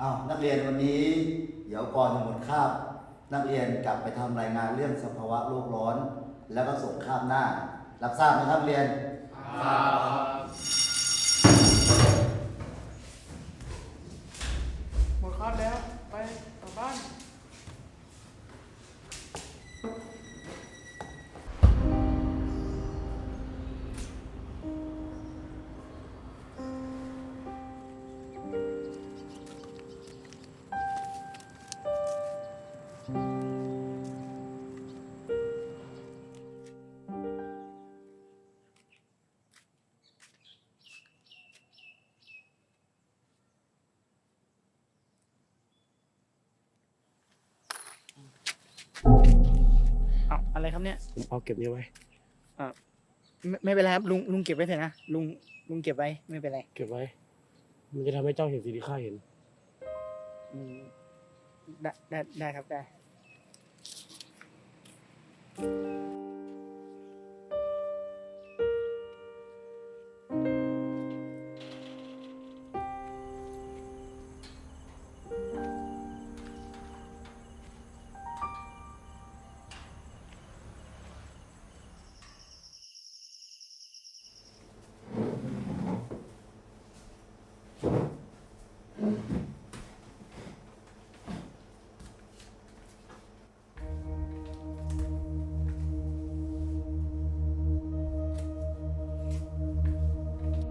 อ้าวนักเรียนวันนี้ เดี๋ยวก่อนจะหมดคาบ นักเรียนกลับไปทำรายงานเรื่องสภาวะโลกร้อน แล้วก็ส่งคาบหน้า รับทราบไหมครับนักเรียนหมดคอร์สแล้ว เอาอะไรครับเนี่ยเอาเก็บนี้ไว้ ไม่ไม่เป็นไรครับลุงลุงเก็บไว้เถอะนะลุงลุงเก็บไว้ไม่เป็นไรเก็บไว้ มันจะทำให้เจ้าเห็นสิ่งที่ข้าเห็น อืมได้ได้ได้ครับได้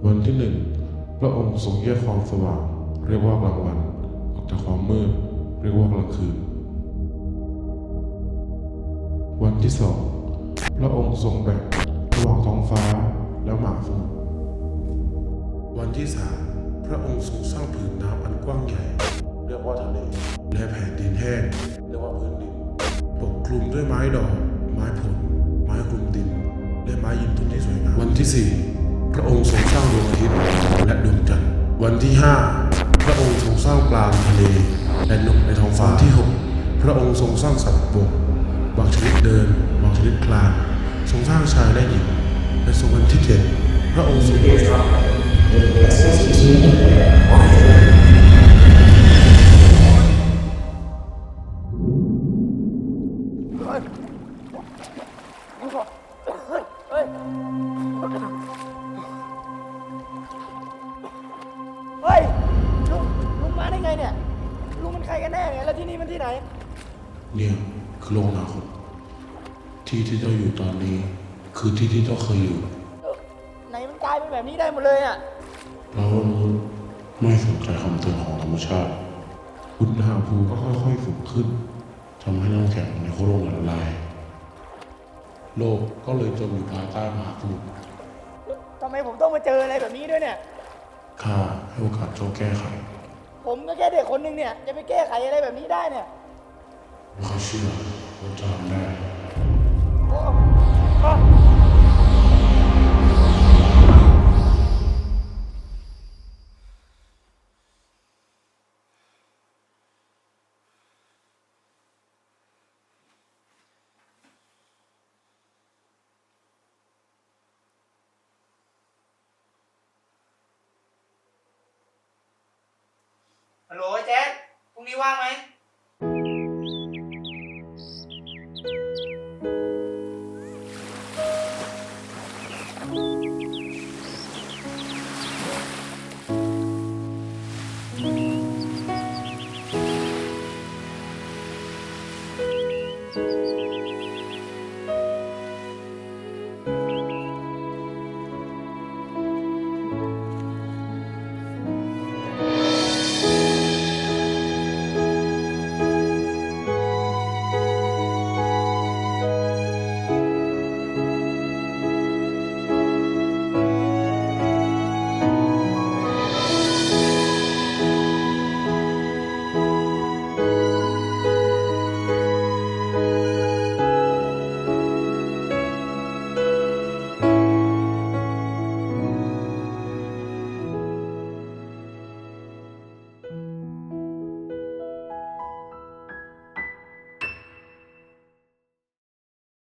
วันที่หนึ่งพระองค์ทรงแยกความสว่าง เรียกว่ากลางวัน ออกจากความมืด เรียกว่ากลางคืน วันที่สองพระองค์ทรงแบ่งระหว่างท้องฟ้าและหมากฟูวันที่สามพระองค์ทรงสร้างผืนน้ำอันกว้างใหญ่ เรียกว่าทะเลและแผ่นดินแห้งเรียกว่าพื้นดินปกคลุมด้วยไม้ดอก ไม้ผล ไม้คลุมดิน และไม้ยืนต้นที่สวยงามวันที่สี่ พระองค์ทรงสร้างดวงอาทิตย์และดวงจันทร์ วันที่ห้าพระองค์ทรงสร้างปลาในทะเลและนกในท้องฟ้าวันที่หกพระองค์ทรงสร้างสัตว์บกบางชนิดเดินบางชนิดคลานทรงสร้างชายและหญิงและทรงวันที่เจ็ดพระองค์ทรงเมันใครกันแน่เนี่ยแล้วที่นี่มันที่ไหน เนี่ยคือโลกอนาคตที่ที่เจ้าอยู่ตอนนี้ คือที่ที่เจ้าเคยอยู่เออไหนมันกลายเป็นแบบนี้ได้หมดเลยอะเรามนุษย์ไม่สนใจคำเตือนของธรรมชาติอุณหภูมิก็ค่อยๆสูงขึ้นทำให้น้ำแข็งในโคโลกละลาย โลกก็เลยจมอยู่ภายใต้มหาสมุทรทำไมผมต้องมาเจออะไรแบบนี้ด้วยเนี่ย ข้าให้โอกาสเจ้าแก้ไข ผมก็แค่เด็กคนหนึงเนี่ยจะไปแก้ไขอะไรแบบนี้ได้เนี่ยไม่ค่อยเชื่อ đi hoang mày.